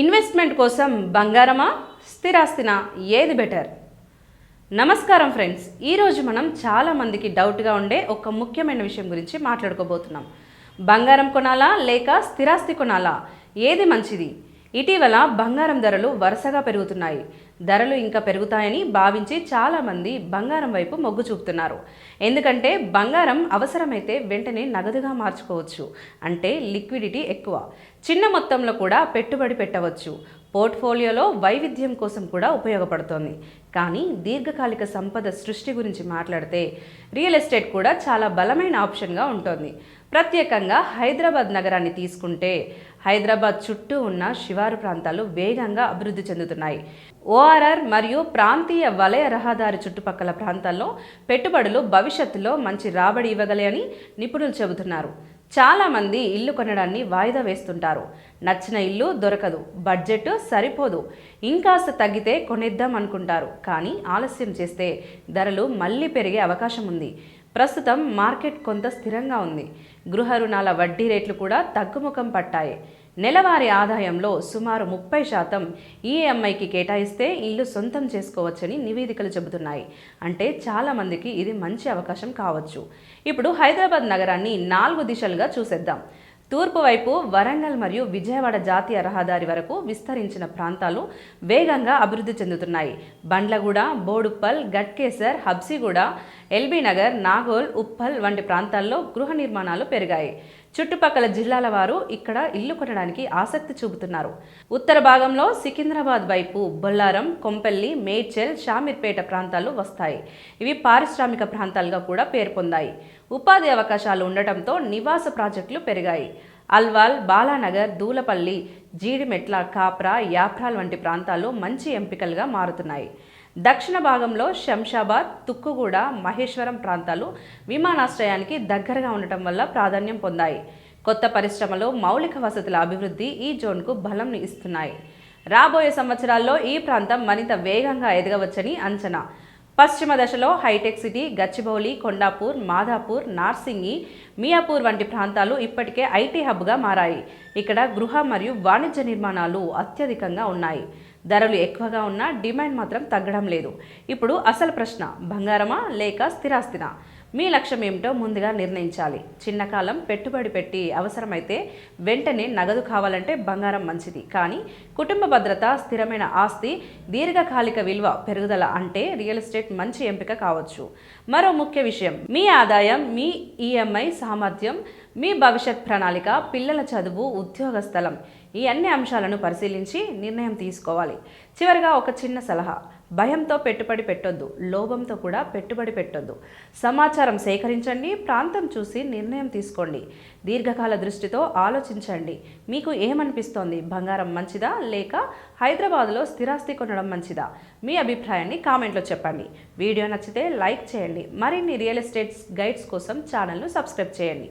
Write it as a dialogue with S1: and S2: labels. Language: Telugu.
S1: ఇన్వెస్ట్మెంట్ కోసం బంగారమా స్థిరాస్తినా ఏది బెటర్? నమస్కారం ఫ్రెండ్స్. ఈరోజు మనం చాలామందికి డౌట్గా ఉండే ఒక ముఖ్యమైన విషయం గురించి మాట్లాడుకోబోతున్నాం. బంగారం కొనాలా లేక స్థిరాస్తి కొనాలా? ఏది మంచిది? ఇటీవల బంగారం ధరలు వరుసగా పెరుగుతున్నాయి. ధరలు ఇంకా పెరుగుతాయని భావించి చాలామంది బంగారం వైపు మొగ్గు చూపుతున్నారు. ఎందుకంటే బంగారం అవసరమైతే వెంటనే నగదుగా మార్చుకోవచ్చు. అంటే లిక్విడిటీ ఎక్కువ. చిన్న మొత్తంలో కూడా పెట్టుబడి పెట్టవచ్చు. పోర్ట్ఫోలియోలో వైవిధ్యం కోసం కూడా ఉపయోగపడుతోంది. కానీ దీర్ఘకాలిక సంపద సృష్టి గురించి మాట్లాడితే రియల్ ఎస్టేట్ కూడా చాలా బలమైన ఆప్షన్గా ఉంటుంది. ప్రత్యేకంగా హైదరాబాద్ నగరాన్ని తీసుకుంటే హైదరాబాద్ చుట్టూ ఉన్న శివారు ప్రాంతాలు వేగంగా అభివృద్ధి చెందుతున్నాయి. ఓఆర్ఆర్ మరియు ప్రాంతీయ వలయ రహదారి చుట్టుపక్కల ప్రాంతాల్లో పెట్టుబడులు భవిష్యత్తులో మంచి రాబడి ఇవ్వగలే అని నిపుణులు చెబుతున్నారు. చాలామంది ఇల్లు కొనడాన్ని వాయిదా వేస్తుంటారు. నచ్చిన ఇల్లు దొరకదు బడ్జెట్ సరిపోదు. ఇంకాస్త తగ్గితే కొనేద్దాం అనుకుంటారు. కానీ ఆలస్యం చేస్తే ధరలు మళ్ళీ పెరిగే అవకాశం ఉంది. ప్రస్తుతం మార్కెట్ కొంత స్థిరంగా ఉంది. గృహ రుణాల వడ్డీ రేట్లు కూడా తగ్గుముఖం పట్టాయి. నెలవారీ ఆదాయంలో సుమారు ముప్పై శాతం ఈఎంఐకి కేటాయిస్తే ఇల్లు సొంతం చేసుకోవచ్చని నివేదికలు చెబుతున్నాయి. అంటే చాలామందికి ఇది మంచి అవకాశం కావచ్చు. ఇప్పుడు హైదరాబాద్ నగరాన్ని నాలుగు దిశలుగా చూసేద్దాం. తూర్పు వైపు వరంగల్ మరియు విజయవాడ జాతీయ రహదారి వరకు విస్తరించిన ప్రాంతాలు వేగంగా అభివృద్ధి చెందుతున్నాయి. బండ్లగూడ బోడుప్పల్ గట్కేసర్ హబ్సిగూడ ఎల్బీ నగర్ నాగోల్ ఉప్పల్ వంటి ప్రాంతాల్లో గృహ నిర్మాణాలు పెరిగాయి. చుట్టుపక్కల జిల్లాల వారు ఇక్కడ ఇల్లు కొనడానికి ఆసక్తి చూపుతున్నారు. ఉత్తర భాగంలో సికింద్రాబాద్ వైపు బొల్లారం కొంపెల్లి మేడ్చల్ షామీర్పేట ప్రాంతాలు వస్తాయి. ఇవి పారిశ్రామిక ప్రాంతాలుగా కూడా పేరు పొందాయి. ఉపాధి అవకాశాలు ఉండటంతో నివాస ప్రాజెక్టులు పెరిగాయి. అల్వాల్ బాలానగర్ దూలపల్లి జీడిమెట్ల కాప్రా యాప్రాల్ వంటి ప్రాంతాలు మంచి ఎంపికలుగా మారుతున్నాయి. దక్షిణ భాగంలో శంషాబాద్ తుక్కుగూడ మహేశ్వరం ప్రాంతాలు విమానాశ్రయానికి దగ్గరగా ఉండటం వల్ల ప్రాధాన్యం పొందాయి. కొత్త పరిశ్రమలు మౌలిక వసతుల అభివృద్ధి ఈ జోన్కు బలంను ఇస్తున్నాయి. రాబోయే సంవత్సరాల్లో ఈ ప్రాంతం మరింత వేగంగా ఎదగవచ్చని అంచనా. పశ్చిమ దశలో హైటెక్ సిటీ గచ్చిబౌలి కొండాపూర్ మాధాపూర్ నార్సింగి మియాపూర్ వంటి ప్రాంతాలు ఇప్పటికే ఐటీ హబ్గా మారాయి. ఇక్కడ గృహ మరియు వాణిజ్య నిర్మాణాలు అత్యధికంగా ఉన్నాయి. ధరలు ఎక్కువగా ఉన్నా డిమాండ్ మాత్రం తగ్గడం లేదు. ఇప్పుడు అసలు ప్రశ్న బంగారమా లేక స్థిరాస్తినా? మీ లక్ష్యం ఏమిటో ముందుగా నిర్ణయించాలి. చిన్న కాలం పెట్టుబడి పెట్టి అవసరమైతే వెంటనే నగదు కావాలంటే బంగారం మంచిది. కానీ కుటుంబ భద్రత స్థిరమైన ఆస్తి దీర్ఘకాలిక విలువ పెరుగుదల అంటే రియల్ ఎస్టేట్ మంచి ఎంపిక కావచ్చు. మరో ముఖ్య విషయం మీ ఆదాయం మీ ఈఎంఐ సామర్థ్యం మీ భవిష్యత్ ప్రణాళిక పిల్లల చదువు ఉద్యోగ స్థలం. ఈ అన్ని అంశాలను పరిశీలించి నిర్ణయం తీసుకోవాలి. చివరిగా ఒక చిన్న సలహా. భయంతో పెట్టుబడి పెట్టొద్దు. లోభంతో కూడా పెట్టుబడి పెట్టొద్దు. సమాచారం సేకరించండి. ప్రాంతం చూసి నిర్ణయం తీసుకోండి. దీర్ఘకాల దృష్టితో ఆలోచించండి. మీకు ఏమనిపిస్తోంది? బంగారం మంచిదా? లేక హైదరాబాద్లో స్థిరాస్తి కొనడం మంచిదా? మీ అభిప్రాయాన్ని కామెంట్లో చెప్పండి. వీడియో నచ్చితే లైక్ చేయండి. మరిన్ని రియల్ ఎస్టేట్స్ గైడ్స్ కోసం ఛానల్ను సబ్స్క్రైబ్ చేయండి.